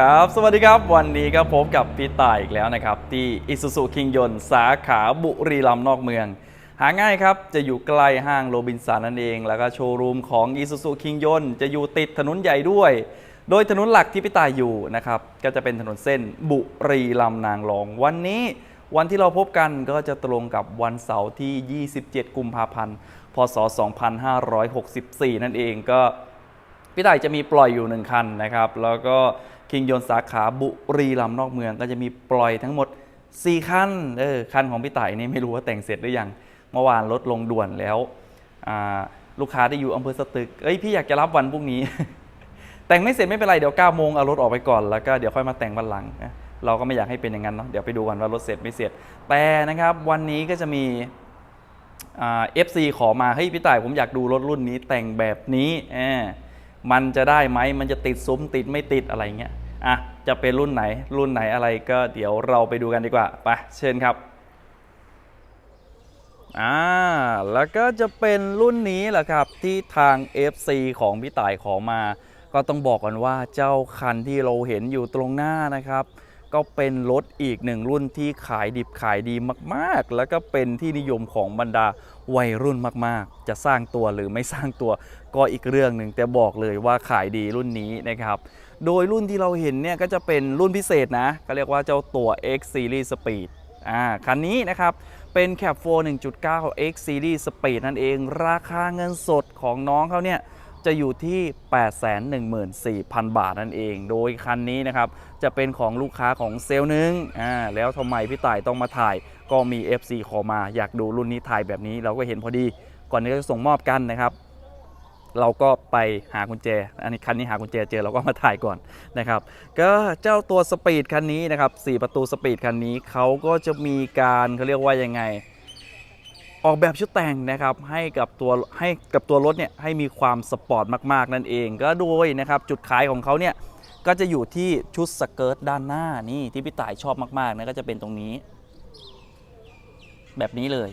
ครับ สวัสดีครับ วันนี้ก็พบกับพี่ต่ายอีกแล้วนะครับ ที่อิสุสุคิงยนสาขาบุรีรัมย์นอกเมือง หาง่ายครับ จะอยู่ใกล้ห้างโรบินสันนั่นเอง แล้วก็โชว์รูมของอิสุสุคิงยนจะอยู่ติดถนนใหญ่ด้วย โดยถนนหลักที่พี่ต่ายอยู่นะครับ ก็จะเป็นถนนเส้นบุรีรัมย์นางรอง วันนี้วันที่เราพบกันก็จะตรงกับวันเสาร์ที่ 27 กุมภาพันธ์ พศ 2564 นั่นเองก็พี่ต่ายจะมีปล่อยอยู่หนึ่งคันนะครับ แล้วก็ คิงยนสาขาบุรีรัมย์นอกเมืองก็จะมีปล่อยทั้งหมด 4 คันเออคันของพี่ไต่นี่ไม่รู้ว่าแต่งเสร็จหรือยังเมื่อวานรถลงด่วนแล้วลูกค้าที่อยู่อำเภอสตึกเอ้ยพี่อยากจะรับวันพรุ่งนี้ แต่งไม่เสร็จไม่เป็นไรเดี๋ยว9โมงเอารถออกไปก่อนแล้วก็เดี๋ยวค่อยมาแต่งวันหลัง เราก็ไม่อยากให้เป็นอย่างนั้นเนาะเดี๋ยวไปดูกันว่ารถเสร็จไม่เสร็จ แต่นะครับวันนี้ก็จะมีเอฟซีขอมาเฮ้ยพี่ต่ายผมอยากดูรถรุ่นนี้แต่งแบบนี้มันจะได้ไหมมันจะติดซุ้มติดไม่ติดอะไรเงี้ย อะจะเป็นรุ่นไหน รุ่นไหนอะไรก็เดี๋ยวเราไปดูกันดีกว่า ไป เชิญครับอ่าแล้วก็จะเป็นรุ่นนี้แหละครับที่ทาง FC ของพี่ต่ายขอมา ก็ต้องบอกกันว่าเจ้าคันที่เราเห็นอยู่ตรงหน้านะครับ ก็เป็นรถอีกหนึ่งรุ่นที่ขายดิบขายดีมากๆ แล้วก็เป็นที่นิยมของบรรดาวัยรุ่นมากๆ จะสร้างตัวหรือไม่สร้างตัวก็อีกเรื่องหนึ่งแต่บอกเลยว่าขายดีรุ่นนี้นะครับ โดยรุ่นที่เราเห็นเนี่ยก็จะเป็นรุ่นพิเศษนะ ก็เรียกว่าเจ้าตัว X Series Speed อ่าคันนี้นะครับเป็น Cap 4 1.9 X Series Speed นั่นเอง ราคาเงินสดของน้องเขาเนี่ยจะอยู่ที่ 814,000 บาทนั่นเอง โดยคันนี้นะครับ จะเป็นของลูกค้าของเซลล์หนึงอ่า แล้วทำไมพี่ต่ายต้องมาถ่าย ก็มี FC ขอมา อยากดูรุ่นนี้ถ่ายแบบนี้ เราก็เห็นพอดี ก่อนที่จะส่งมอบกันนะครับ เราก็ไปหากุญแจ อันนี้คันนี้หากุญแจเจอเราก็มาถ่ายก่อนนะครับ ก็เจ้าตัวสปีดคันนี้นะครับ4ประตูสปีดคันนี้เขาก็จะมีการเขาเรียกว่ายังไง ออกแบบชุดแต่งนะครับให้กับตัวให้กับตัวรถเนี่ยให้มีความสปอร์ตมากๆ นั่นเอง ก็โดยนะครับจุดขายของเขาเนี่ยก็จะอยู่ที่ชุดสเกิร์ตด้านหน้านี่ที่พี่ต่ายชอบมากๆนะก็จะเป็นตรงนี้ แบบนี้เลย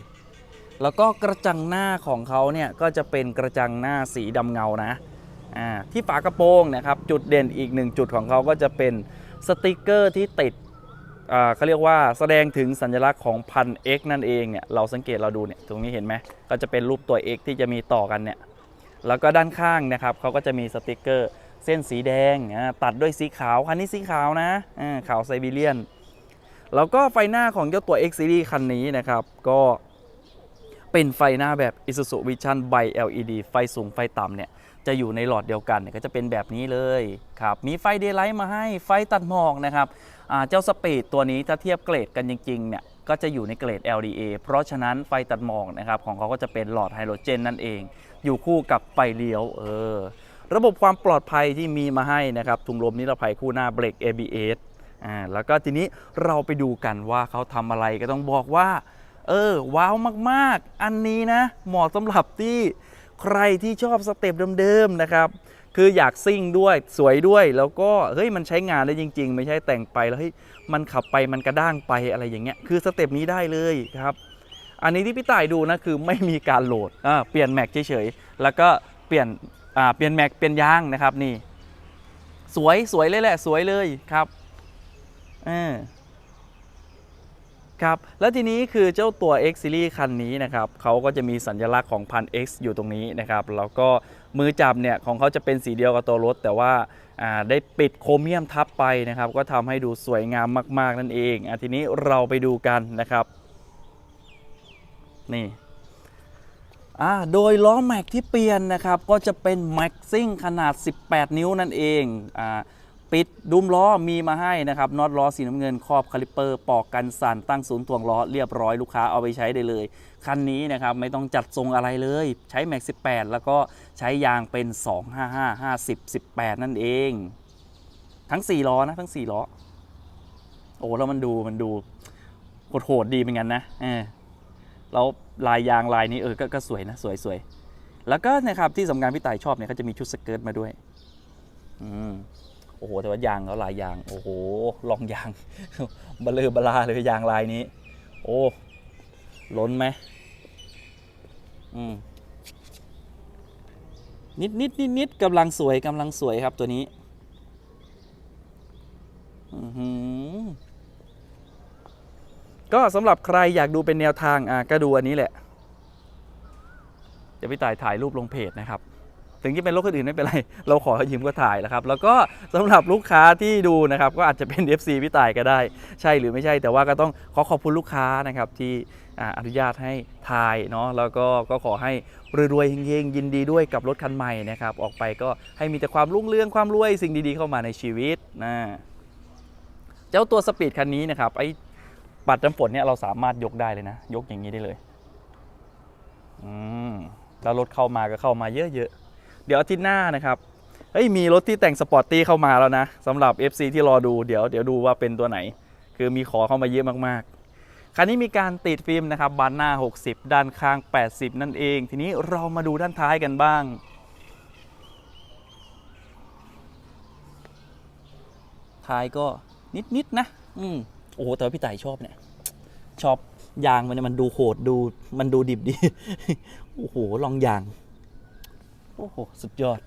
แล้วก็กระจังหน้าของเขาเนี่ยก็จะเป็นกระจังหน้าสีดำเงานะที่ฝากระโปรงนะครับจุดเด่นอีกหนึ่งจุดของเขาก็จะเป็นสติกเกอร์ที่ติดเขาเรียกว่าแสดงถึงสัญลักษณ์ของพัน X นั่นเองเนี่ยเราสังเกตเราดูเนี่ยตรงนี้เห็นไหมก็จะเป็นรูปตัว X ที่จะมีต่อกันเนี่ยแล้วก็ด้านข้างนะครับเขาก็จะมีสติกเกอร์เส้นสีแดงตัดด้วยสีขาวคันนี้สีขาวนะขาวไซบีเรียน แล้วก็ไฟหน้าของเจ้าตัว X Series คันนี้นะครับก็ เป็นไฟหน้าแบบ Isuzu Vision by LED ไฟสูงไฟต่ำเนี่ยจะอยู่ในหลอดเดียวกันเนี่ยก็จะเป็นแบบนี้เลยครับมีไฟเดย์ไลท์มาให้ไฟตัดหมอกนะครับเจ้าสปีดตัวนี้ถ้าเทียบเกรดกันจริงๆเนี่ยก็จะอยู่ในเกรด LDA เพราะฉะนั้นไฟตัดหมอกนะครับของเขาก็จะเป็นหลอดไฮโดรเจนนั่นเอง อยู่คู่กับไฟเลี้ยวเออระบบความปลอดภัยที่มีมาให้นะครับถุงลมนิรภัยคู่หน้าเบรก ABS อ่าแล้วก็ทีนี้เราไปดูกันว่าเขาทำอะไรก็ต้องบอกว่า เออว้าวมากๆ อันนี้นะเหมาะสำหรับที่ใครที่ชอบสเต็ปเดิมๆนะครับ คืออยากซิ่งด้วยสวยด้วยแล้วก็เฮ้ยมันใช้งานได้จริง ๆ ไม่ใช่แต่งไปแล้วเฮ้ยมันขับไปมันกระด้างไปอะไรอย่างเงี้ยคือสเต็ปนี้ได้เลยครับ อันนี้ที่พี่ต่ายดูนะคือไม่มีการโหลดเปลี่ยนแม็กเฉยๆแล้วก็เปลี่ยนเปลี่ยนแม็กเปลี่ยนยางนะครับนี่ สวยสวยเลยแหละสวยเลยครับ เออ ครับ แล้วทีนี้คือเจ้าตัว X Series คันนี้นะครับเขาก็จะมีสัญลักษณ์ของพัน X อยู่ตรงนี้นะครับ แล้วก็มือจับเนี่ยของเขาจะเป็นสีเดียวกับตัวรถ แต่ว่าได้ปิดโครเมียมทับไปนะครับ ก็ทำให้ดูสวยงามมาก ๆ นั่นเองอทีนี้เราไปดูกันนะครับ นี่โดยล้อแม็กที่เปลี่ยนนะครับ ก็จะเป็นแม็กซิ่งขนาด 18 นิ้วนั่นเองอ่า ปิดดุมล้อมีมาให้นะครับน็อตล้อสีน้ำเงินครอบคาลิปเปอร์ ปอกกันสั่นตั้งศูนย์ถ่วงล้อเรียบร้อยลูกค้าเอาไปใช้ได้เลย คันนี้นะครับไม่ต้องจัดทรงอะไรเลย ใช้แม็ก18 แล้วก็ใช้ยางเป็น 255 50 18 นั่นเอง ทั้ง 4 ล้อนะ ทั้ง 4 ล้อ โอ้แล้วมันดูมันดูโหดดีเหมือนกันนะเออแล้วลายยางลายนี้เออก็ก็สวยนะ สวยสวยแล้วก็นะครับที่สำคัญพี่ต่ายชอบเนี่ยเขาจะมีชุดสเกิร์ตมาด้วย อืม โอ้โหแต่ว่ายางเขาลายยางโอ้โหลองยางบลเลอบลาเลยยางลายนี้ โอ้ล้นไหมอืมนิดนิดนิดนิดกำลังสวยกำลังสวยครับตัวนี้ก็สำหรับใครอยากดูเป็นแนวทางอะก็ดูอันนี้แหละเดี๋ยวพี่ต่ายถ่ายรูปลงเพจนะครับ ถึงจะเป็นรถคนอื่นไม่เป็นไร เราขอยืมก็ถ่ายนะครับ แล้วก็สำหรับลูกค้าที่ดูนะครับ ก็อาจจะเป็น FC พี่ต่ายก็ได้ ใช่หรือไม่ใช่ แต่ว่าก็ต้องขอขอบคุณลูกค้านะครับที่อนุญาตให้ถ่ายเนาะ แล้วก็ก็ขอให้รวยๆเฮงๆ ยินดีด้วยกับรถคันใหม่นะครับ ออกไปก็ให้มีแต่ความรุ่งเรืองความรวยสิ่งดีๆเข้ามาในชีวิตนะ เจ้าตัวสปีดคันนี้นะครับ ไอ้ปัดน้ำฝนเนี่ยเราสามารถยกได้เลยนะ ยกอย่างนี้ได้เลย อืม แล้วรถเข้ามาก็เข้ามาเยอะๆ ดี๋ยวอาทิตย์หน้านะครับเฮ้ยมีรถที่แต่งสปอร์ตตี้เข้ามาแล้วนะสำหรับ FC ที่รอดูเดี๋ยวเดี๋ยวดูว่าเป็นตัวไหน คือมีขอเข้ามาเยอะมากๆ คันนี้มีการติดฟิล์มนะครับบานหน้า 60 ด้านข้าง 80 นั่นเอง ทีนี้เรามาดูด้านท้ายกันบ้าง ท้ายก็นิดๆนะอืมโอ้โหแต่ว่าพี่ต่ายชอบเนี่ย ชอบยางมันเนี่ยมันดูโหดดูมันดูดิบดี โอ้โหลองยาง โอ้โห สุดยอด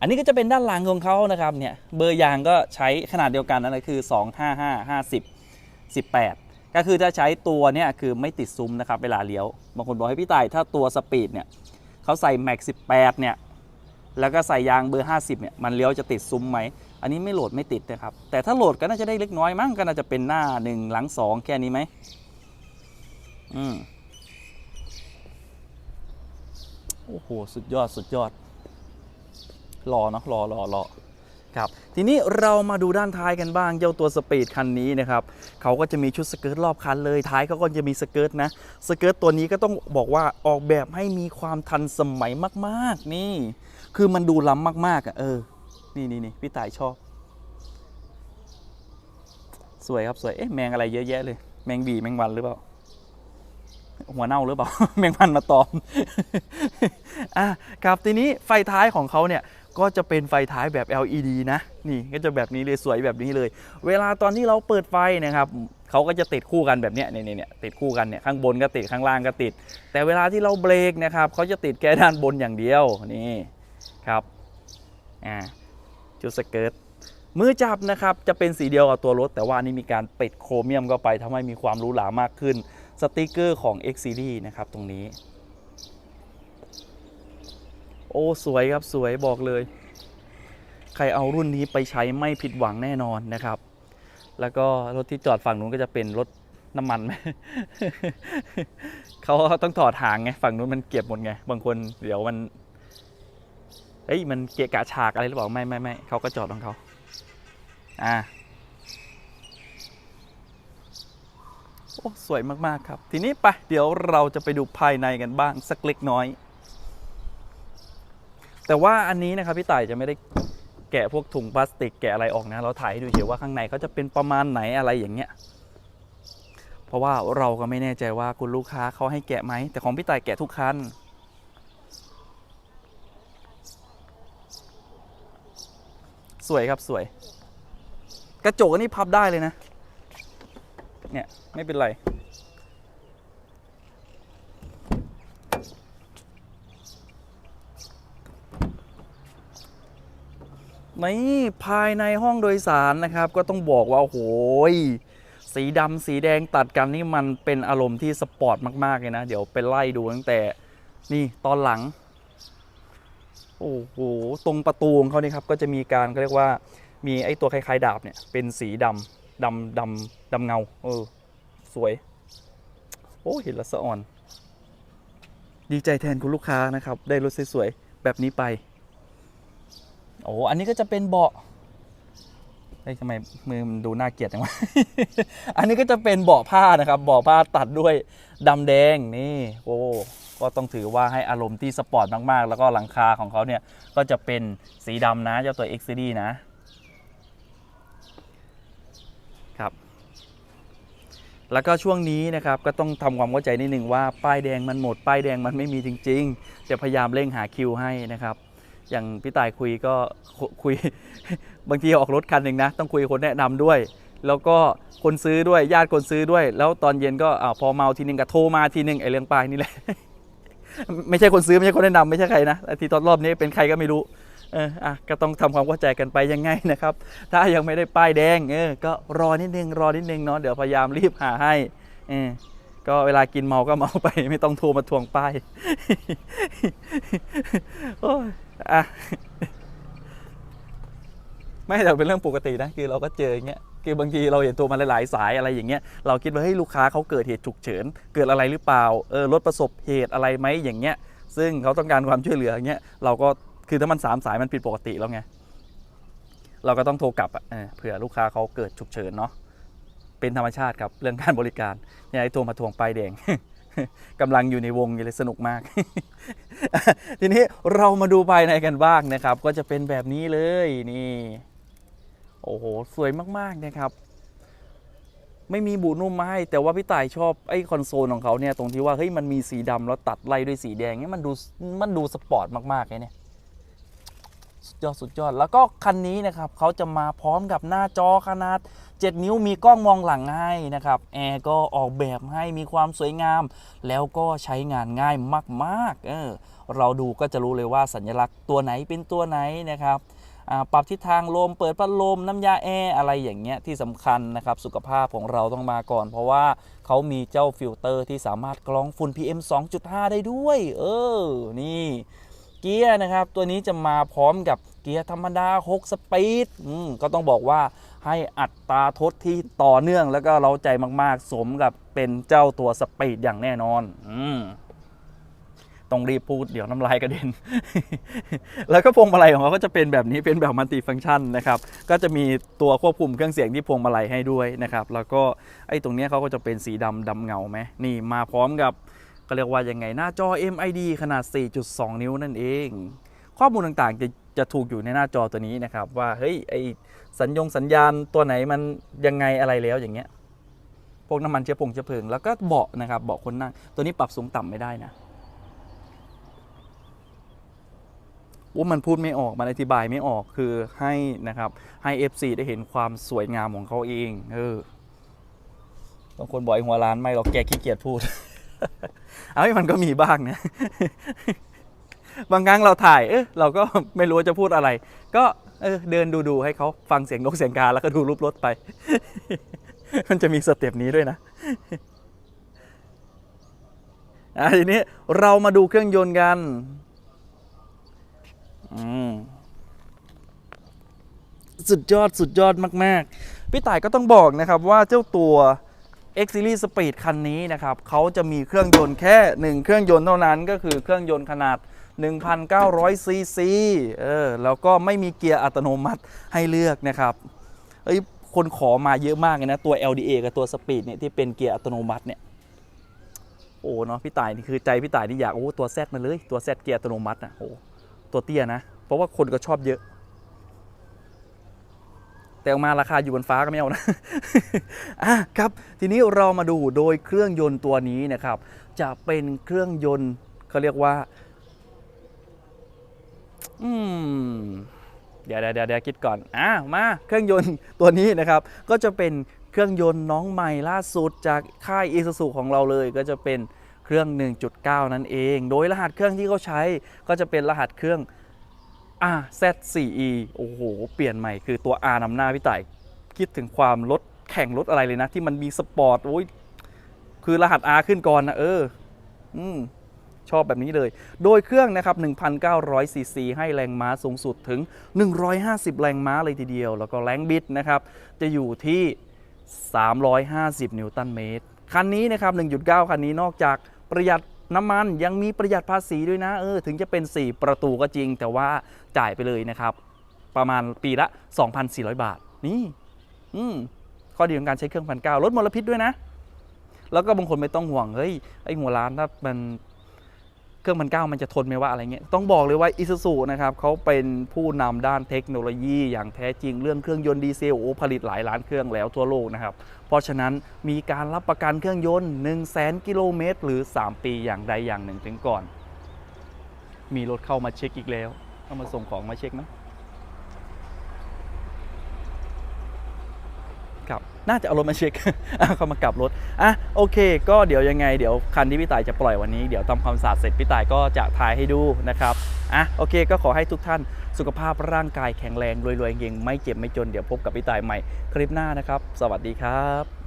อันนี้ก็จะเป็นด้านหลังของเขานะครับเนี่ยเบอร์ยางก็ใช้ขนาดเดียวกันนั่นแหละคือ 255 50 18 ก็คือถ้าใช้ตัวเนี่ยคือไม่ติดซุ้มนะครับเวลาเลี้ยว บางคนบอกให้พี่ต่ายถ้าตัวสปีดเนี่ยเขาใส่แม็ก18เนี่ยแล้วก็ใส่ยางเบอร์ 50เนี่ยมันเลี้ยวจะติดซุ้มไหม อันนี้ไม่โหลดไม่ติดนะครับ แต่ถ้าโหลดก็น่าจะได้เล็กน้อยมั้งก็น่าจะเป็นหน้า 1 หลัง 2 แค่นี้ไหมอืม โอ้โห สุดยอดสุดยอดรอเนาะรอรอรอครับทีนี้เรามาดูด้านท้ายกันบ้างเจ้าตัวสปีดคันนี้นะครับเขาก็จะมีชุดสเกิร์ตรอบคันเลยท้ายเขาก็จะมีสเกิร์ตนะสเกิร์ตตัวนี้ก็ต้องบอกว่าออกแบบให้มีความทันสมัยมาก ๆ นี่ คือมันดูล้ำมากๆอะเออนี่นี่นี่พี่ต่ายชอบ สวยครับสวยเอ๊ะแมงอะไรเยอะแยะเลย แมงบีแมงวันหรือเปล่า หัวเน่าหรือเปล่า แมงวันมาตอมอะครับทีนี้ไฟท้ายของเขาเนี่ยก็จะเป็นไฟท้ายแบบ LED นะ นี่ก็จะแบบนี้เลยสวยแบบนี้เลย เวลาตอนที่เราเปิดไฟนะครับเขาก็จะติดคู่กันแบบเนี้ยเนี่ยเนี่ยเนี่ยติดคู่กันเนี่ยข้างบนก็ติดข้างล่างก็ติด แต่เวลาที่เราเบรกนะครับเขาจะติดแค่ด้านบนอย่างเดียวนี่ครับอ่าชุดสเกิร์ตมือจับนะครับจะเป็นสีเดียวกับตัวรถ แต่ว่านนี้มีการปิดโครเมียมเข้าไปทำให้มีความหรูหรามากขึ้น สติกเกอร์ของ X Series นะครับตรงนี้ โอ้สวยครับสวยบอกเลย ใครเอารุ่นนี้ไปใช้ไม่ผิดหวังแน่นอนนะครับ แล้วก็รถที่จอดฝั่งนู้นก็จะเป็นรถน้ำมันไหมเขาต้องถอดหางไงฝั่งนู้นมันเก็บหมดไง บางคนเดี๋ยวมันเฮ้ยมันเกะกะฉากอะไรหรือเปล่าไม่ไม่ไม่เขาก็จอดของเขาอ่า โอ้สวยมากๆครับ ทีนี้ไปเดี๋ยวเราจะไปดูภายในกันบ้างสักเล็กน้อย แต่ว่าอันนี้นะครับพี่ต่ายจะไม่ได้แกะพวกถุงพลาสติกแกะอะไรออกนะ เราถ่ายให้ดูเฉยว่าข้างในเขาจะเป็นประมาณไหนอะไรอย่างเงี้ย เพราะว่าเราก็ไม่แน่ใจว่าคุณลูกค้าเขาให้แกะไหม แต่ของพี่ต่ายแกะทุกคันสวยครับสวย กระจกนนี้พับได้เลยนะ เนี่ย ไม่เป็นไร นี่ภายในห้องโดยสารนะครับ ก็ต้องบอกว่า โอ้โหยสีดำสีแดงตัดกันนี่มันเป็นอารมณ์ที่สปอร์ตมาก ๆ เลยนะ เดี๋ยวไปไล่ดูตั้งแต่นี่ตอนหลัง โอ้โห ตรงประตูของเขานี่ครับ ก็จะมีการเขาเรียกว่ามีไอ้ตัวคล้าย ๆ ดาบเนี่ย เป็นสีดำดำดำดำเงา เออ สวย โอ้เห็นล้วสะอ่อน ดีใจแทนคุณลูกค้านะครับ ได้รถสวยๆแบบนี้ไป โอ้อันนี้ก็จะเป็นเบาะเฮ้ยทำไมมือมันดูน่าเกลียดจังวะ อันนี้ก็จะเป็นเบาะผ้านะครับเบาะผ้าตัดด้วยดำแดงนี่ โอ้ก็ต้องถือว่าให้อารมณ์ที่สปอร์ตมาก ๆ แล้วก็หลังคาของเขาเนี่ย ก็จะเป็นสีดำนะ เจ้าตัว X Series นะครับ แล้วก็ช่วงนี้นะครับก็ต้องทำความเข้าใจนิดหนึ่งว่าป้ายแดงมันหมด ป้ายแดงมันไม่มีจริงๆจะพยายามเร่งหาคิวให้นะครับ อย่างพี่ต่ายคุยก็คุยบางทีออกรถคันหนึ่งนะ ต้องคุยคนแนะนำด้วย แล้วก็คนซื้อด้วยญาติคนซื้อด้วย แล้วตอนเย็นก็อพอเมาทีนึงก็โทรมาทีนึงไอ้เรื่องป้ายนี่แหละไม่ใช่คนซื้อไม่ใช่คนแนะนำไม่ใช่ใครนะแต่ที่ตอนรอบนี้เป็นใครก็ไม่รู้ เอออะก็ต้องทำความเข้าใจกันไปยังไงนะครับ ถ้ายังไม่ได้ป้ายแดงเออก็รอนิดนึงรอนิดนึงเนาะเดี๋ยวพยายามรีบหาให้เออก็เวลากินเมาก็เมาไป ไม่ต้องโทรมาทวงป้ายโอ้ยอะไม่แต่เป็นเรื่องปกตินะคือเราก็เจออย่างเงี้ยคือบางทีเราเห็นตัวมันหลาย ๆ สายอะไรอย่างเงี้ยเราคิดว่าเฮ้ยลูกค้าเขาเกิดเหตุฉุกเฉินเกิดอะไรหรือเปล่าเออรถประสบเหตุอะไรไหมอย่างเงี้ยซึ่งเขาต้องการความช่วยเหลืออย่างเงี้ยเราก็ คือถ้ามันสามสายมันผิดปกติแล้วไง เราก็ต้องโทรกลับอะเผื่อลูกค้าเขาเกิดฉุกเฉินเนาะเป็นธรรมชาติครับเรื่องการบริการอย่าให้โทรมาทวงป้ายแดงกำลังอยู่ในวงอยู่เลยสนุกมาก ทีนี้เรามาดูภายในกันบ้างนะครับ ก็จะเป็นแบบนี้เลยนี่ โอ้โห สวยมากๆนะครับ ไม่มีบุนุ่มมาให้ แต่ว่าพี่ต่ายชอบไอ้คอนโซลของเขาเนี่ยตรงที่ว่าเฮ้ยมันมีสีดำแล้วตัดไล่ด้วยสีแดงเนี่ยมันดูมันดูสปอร์ตมากๆเลยเนี่ย สุดยอดสุดยอด แล้วก็คันนี้นะครับเขาจะมาพร้อมกับหน้าจอขนาด 7 นิ้วมีกล้องมองหลังให้นะครับแอร์ก็ออกแบบให้มีความสวยงาม แล้วก็ใช้งานง่ายมากๆเออเราดูก็จะรู้เลยว่าสัญลักษณ์ตัวไหนเป็นตัวไหนนะครับปรับทิศทางลมเปิดพัดลมน้ำยาแอร์อะไรอย่างเงี้ยที่สำคัญนะครับ สุขภาพของเราต้องมาก่อน เพราะว่าเขามีเจ้าฟิลเตอร์ที่สามารถกรองฝุ่น PM 2.5 ได้ด้วย เออ นี่ เกียร์นะครับ ตัวนี้จะมาพร้อมกับเกียร์ธรรมดา 6 สปีดก็ต้องบอกว่าให้อัตราทดที่ต่อเนื่องแล้วก็เราใจมากๆ สมกับเป็นเจ้าตัวสปีดอย่างแน่นอนอต้องรีบพูดเดี๋ยวน้ำลายกระเด็น แล้วก็พวงมาลัยของเขาก็จะเป็นแบบนี้เป็นแบบมัลติฟังก์ชันนะครับ ก็จะมีตัวควบคุมเครื่องเสียงที่พวงมาลัยให้ด้วยนะครับ แล้วก็ไอ้ตรงนี้เขาก็จะเป็นสีดำดำเงาไหมนี่มาพร้อมกับ ก็เรียกว่ายังไงหน้าจอ MID ขนาด 4.2 นิ้วนั่นเอง ข้อมูลต่างๆจะจะถูกอยู่ในหน้าจอตัวนี้นะครับ ว่าเฮ้ยไอสัญญงสัญญาณตัวไหนมันยังไงอะไรแล้วอย่างเงี้ยพวกน้ำมันเชื้อผงเชื้อเพลิงแล้วก็เบาะนะครับเบาะคนนั่งตัวนี้ปรับสูงต่ำไม่ได้นะว่ามันพูดไม่ออก มันอธิบายไม่ออกคือให้นะครับให้ FC ได้เห็นความสวยงามของเขาเอง เออบางคนบอกไอ้หัวร้านไม่หรอกแกขี้เกียจพูด เอาให้มันก็มีบ้างนะ บางครั้งเราถ่าย เอ๊ะเราก็ไม่รู้จะพูดอะไร ก็เออเดินดูๆให้เขาฟังเสียงนกเสียงกาแล้วก็ดูรูปรถไป มันจะมีสเต็ปนี้ด้วยนะอะทีนี้เรามาดูเครื่องยนต์กันอืมสุดยอดสุดยอดมาก ๆ พี่ต่ายก็ต้องบอกนะครับว่าเจ้าตัว X Series Speed คันนี้นะครับเขาจะมีเครื่องยนต์แค่ 1 เครื่องยนต์เท่านั้นก็คือเครื่องยนต์ขนาด 1,900 ซีซีเออแล้วก็ไม่มีเกียร์อัตโนมัติให้เลือกนะครับเอ้ยคนขอมาเยอะมากเลยนะ ตัว LDA กับตัว Speed เนี่ยที่เป็นเกียร์อัตโนมัติเนี่ยโอ้เนาะพี่ต่ายนี่คือใจพี่ต่ายนี่อยากโอ้ตัว Z มาเลยตัว Z เกียร์อัตโนมัติอะโอ้ตัวเตี้ยนะ เพราะว่าคนก็ชอบเยอะ แต่ออกมาราคาอยู่บนฟ้าก็ไม่เอานะอะครับทีนี้เรามาดูโดยเครื่องยนต์ตัวนี้นะครับ จะเป็นเครื่องยนต์เขาเรียกว่า อืมเดี๋ยวเดี๋ยวเดี๋ยวเดี๋ยวคิดก่อนอะมาเครื่องยนต์ตัวนี้นะครับ ก็จะเป็นเครื่องยนต์น้องใหม่ล่าสุดจากค่าย i s u z u ของเราเลย ก็จะเป็นเครื่อง 1.9 นั่นเอง โดยรหัสเครื่องที่เขาใช้ก็จะเป็นรหัสเครื่อง R Z4E โอ้โห เปลี่ยนใหม่คือตัว R นำหน้าพี่ต่ายคิดถึงความรถแข่งรถอะไรเลยนะ ที่มันมีสปอร์ตโอ้ยคือรหัส R ขึ้นก่อนนะเออ อืมชอบแบบนี้เลย โดยเครื่องนะครับ 1,900 ซีซี ให้แรงม้าสูงสุดถึง 150 แรงม้าเลยทีเดียว แล้วก็แรงบิดนะครับ จะอยู่ที่ 350 นิวตันเมตร คันนี้นะครับ 1.9 คันนี้นอกจากประหยัด น้ำมันยังมีประหยัดภาษีด้วยนะเออถึงจะเป็น 4 ประตูก็จริง แต่ว่าจ่ายไปเลยนะครับ ประมาณปีละ 2,400 บาท นี่อืมข้อดีของการใช้เครื่องพันเก้าลดมลพิษด้วยนะ แล้วก็บางคนไม่ต้องห่วงเฮ้ยไอหัวร้านถ้ามัน รื่องพันเก้ามันจะทนไหมว่าอะไรเงี้ยต้องบอกเลยว่าอิซูซูนะครับเขาเป็นผู้นำด้านเทคโนโลยีอย่างแท้จริงเรื่องเครื่องยนต์ดีเซลโอ้ผลิตหลายล้านเครื่องแล้วทั่วโลกนะครับเพราะฉะนั้นมีการรับประกันเครื่องยนต์1 0 0 0 0แสนกิโลเมตรหรือ 3 ปีอย่างใดอย่างหนึ่งถึงก่อน มีรถเข้ามาเช็คอีกแล้วเข้ามาส่งของมาเช็คนะ ครับน่าจะเอารถมาเช็คเขามากลับรถอะโอเค ก็เดี๋ยวยังไงเดี๋ยวคันที่พี่ต่ายจะปล่อยวันนี้เดี๋ยวทำความสะอาดเสร็จพี่ต่ายก็จะถ่ายให้ดูนะครับอะโอเค ก็ขอให้ทุกท่านสุขภาพร่างกายแข็งแรงรวยๆเก่งไม่เจ็บไม่จนเดี๋ยวพบกับพี่ต่ายใหม่คลิปหน้านะครับ สวัสดีครับ